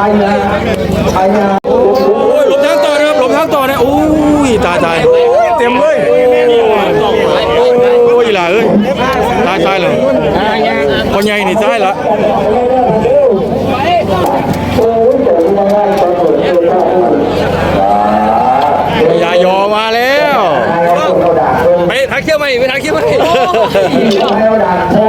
ชัยนาชัยนาโอ้ยหลบทางต่อนะครับหลบทางต่อนะโอ้ยตายตายเต็มเลยโอ้ยล่ะเอ้ยตายตายเลยพอใหญ่นี่ตายละพญายอมาแล้วไปทักเที่ยวไหมไปทักเที่ยวไหม แล้วด่านพ่อ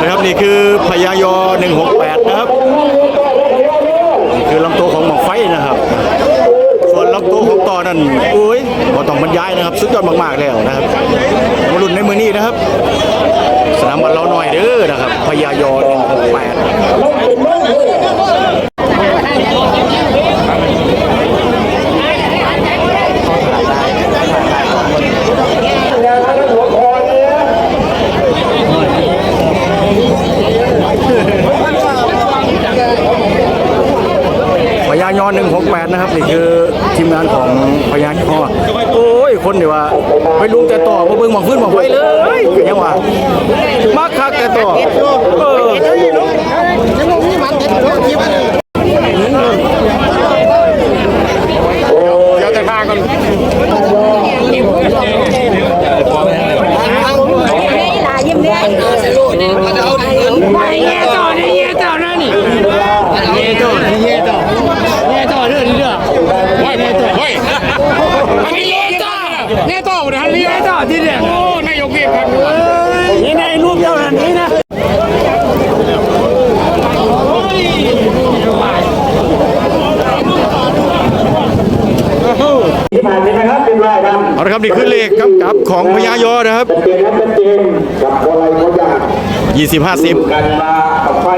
นะครับนี่คือพญายอ168 นะครับนี่คือลำตัวของหมอกไฟนะครับ ส่วนลำตัวของต่อ นั้นอุ้ยบอต้องบรรยายนะครับสุดยอดมากๆแล้วนะครับมาลุ้นในมือนี้นะครับ สนามบอลเราหน่อยเด้อนะครับพญายอ8 ยอน168นะครับนี่คือทีมงานของพญายอโอ้ยคนเดี๋ยวว่าไปลุงแต่ต่อมาเบิ่งหมองพื้นหมองไฟเลยก็ยังว่ามาคักแต่ต่อเดี๋ยวแต่ทางกัน หลายยิ้มเนี่ยไปเย่ต่อนี่เย่ต่อนั่นนี่เย่ต่อเย่ต่อเย่ต่อเรื่องนี้เรื่องเย่ต่อเฮ้ยอันนี้เย่ต่อเย่ต่อนะเย่ต่อ ที่เนี่ยโอ้นายกเรียกครับนี่นายรูปเจ้าหน้านี้นะที่ผ่านนี้นะครับเป็นรายวันเอาละครับนี่คือเลขกำกับของพญายอนะครับเจนครับเป็นเจนกับอะไรเขาอยาก20 50กันมากับไฟ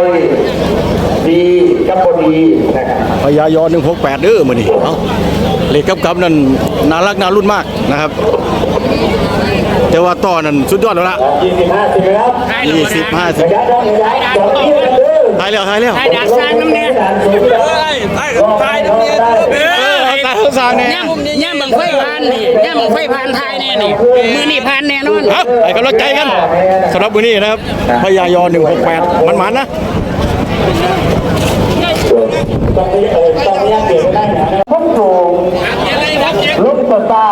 ดี กับพอดีนะครับพญายอ168เด้อมื้อนี้เอ้าเลขกำกับนั่นน่ารักน่ารุ่นมากนะครับ แต่ว่าต่อนั่นสุดยอดแล้วล่ะยี่สิบห้าสิบครับยี่สิบห้าสิบระยะต้องระยะสองที่กันเด้อตายแล้วตายแล้วได้ดักซานน้ำเนี่ยด่านสุดยอดไปไปน้ำเนี่ยเออตายทั้งสางเนี่ยย่ำย่ำบังไฟพานนี่ย่ำบังไฟพานไทยเนี่ยนี่มือนี่พานแน่นอนครับให้กำลังใจกันสำหรับมื้อนี้นะครับพญายอ168มันมันๆนะ ต้องนี้เออต้องนี้เกี่ยวได้นะพุ่งสูงลุกตัวตา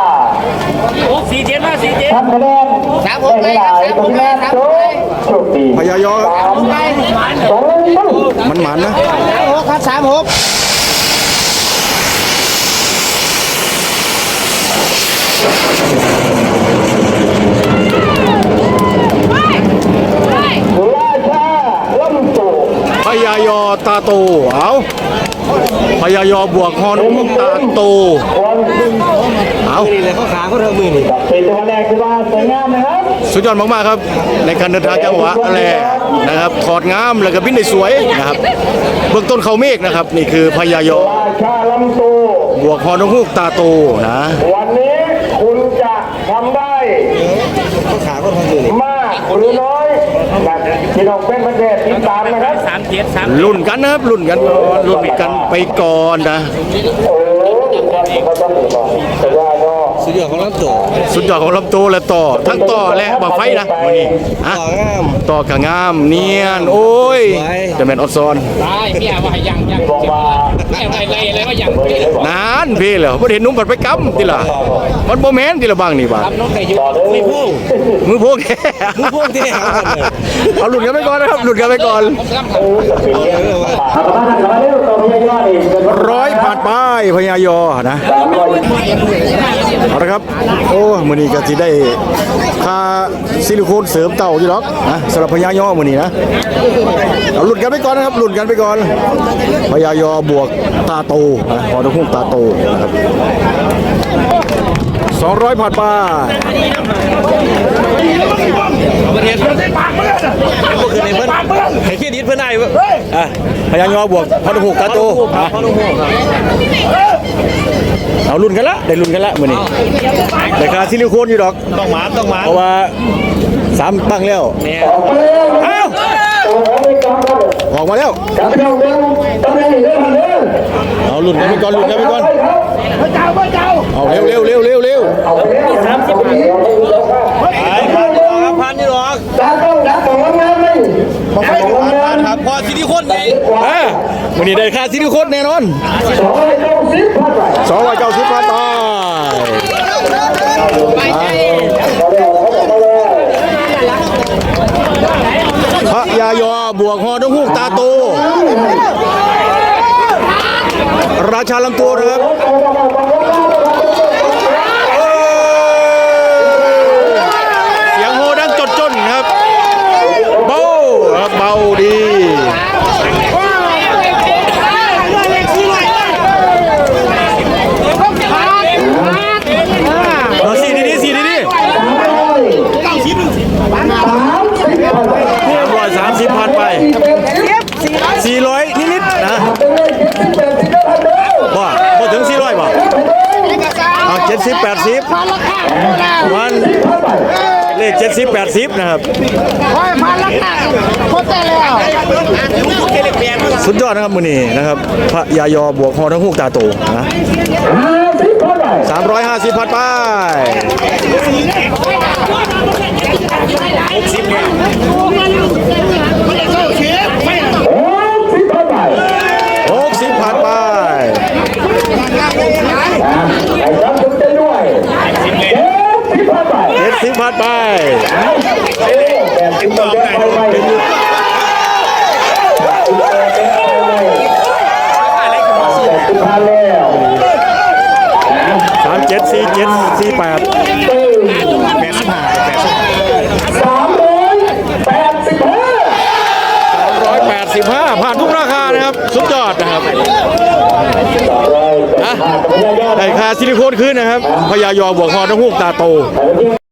สี่เจ็ดมาสี่เจ็ดทำคะแนนได้หลายตรงนี้โจ๊กโชคดีพญายอสามสองปุ๊บมันมันๆนะหกครับสามหกราชาล่ำโตพญายอตาโตเอา พญายอบวกฮอนตาโตคนเอานี่เลยเขาขาเขาเท่ามือนี่เป็นตัวแรกคือว่าสวยงามนะครับสุดยอดมากๆครับ ในการเดินทางจังหวะแหล่นะครับถอดงามแล้วก็บินได้สวยนะครับ เบื้องต้นเขาเมฆนะครับ นี่คือพญายอราชาลำโตบวกฮอนฮูกตาโตนะ วันนี้คุณจะทำได้เขาขาเขาเท่ามือนี่มาก หรือน้อยแบบที่เราเป็นประเทศติดตามนะครับสามเจ็ดสามรุ่นกันนะครับรุ่นกันก่อนรุ่นกันไปก่อนนะโอ้ก็ต้องบอกแต่ว่าก็ สุดยอดของลำตัวสุดยอดของลำโตและต่อทั้งต่อและบังไฟนะวันนี้อะต่องามต่อกะงามเนียนโอ้ยสวยจะเป็นออนซอนตายเมียว่ายังยังบอกว่าเมียว่าอะไรอะไรว่ายังนานพี่เหรอบ่ได้เห็นหนุ่มผัดไปกำติล่ะมันบ่แม่นติละบางนี่บาดน้องไก่ยุต่อเลยไม่พุ่งมือพวกแกมือพวกที่ไหนหากันเนี่ยเอาหลุดกันไปก่อนนะครับหลุดกันไปก่อนเอาเลยว่าเอากลับบ้านกลับบ้านเร็วต่อพยายอดอีกเป็นร้อยผ่านไปพญายอนะเอาละครับโอ้มือนี้ก็สิได้ค่าซิลิโคนเสริมเต่าอยู่หรอกนะสำหรับพญายอมือนี้นะเอาหลุดกันไปก่อนนะครับหลุดกันไปก่อนพญายอบวกตาโตนะพอตะคุ้งตาโตนะครับ200ผ่านไปประเทศก็คือในเพื่อนให้เครดิตเพื่อนได้เว้ยอะ พญายอบวกพอตะคุ้งตาโตอะเขาต้องห่วงครับเอารุ่นกันละได้รุ่นกันละมื้อนี้ได้ค่าซิลิโคนอยู่ดอก ต้องหมาต้องหมาเพราะว่าสามตั้งแล้วเนี่ยออกมาเร็วเอ้าโอ้โหไม่กลับครับออกมาแล้วกลับเร็วเร็วต้องเร็วเร็วเร็วเอาหลุดกันไปก่อนหลุดกันไปก่อนพระเจ้าพระเจ้าเอาเร็วเร็วเร็วเร็วเร็วเอาไปเร็วสามสิบ เร็วเร็วเร็วเอ้วันนี้ได้ค่าซิลิโคนแน่นอนสองร้อยเก้าสิบพันบาทพระยายอบวกหอดงฮูกตาโตราชาลำตัวนะครับเอ้ยเสียงโฮดังจดจนครับ เบาครับเบาดี เอาสีดีๆสีดีๆ สามสิบพันบาท สามร้อยสามสิบพันไปสี่ร้อยนิดๆนะบ่บ่ถึงสี่ร้อยบ่เอาเจ็ด สิบแปดสิบวันเลขเจ็ดสิบแปดสิบนะครับสุดยอดนะครับมือนี้นะครับ พระยายอบวกฮอทั้งหูกตาโตนะห้าสิบพันบาทสามร้อยห้าสิบพันไป หกสิบพันบาท หกสิบพันไป ไอ้รับคุณจะด้วยเจ็ดสิบพันบาท เจ็ดสิบพันไป แปดสิบพันบาทไปไปแปดสิบพันแล้ว สามเจ็ดสี่เจ็ดสี่แปด สามร้อยแปดสิบห้า ร้อยแปดสิบห้าผ่านทุกราคานะครับ สุดยอดนะครับ ร้อยแปดสิบห้า ได้ค่า ซิลิโคนขึ้นนะครับพญายอบวกคอทั้งหูกตาโต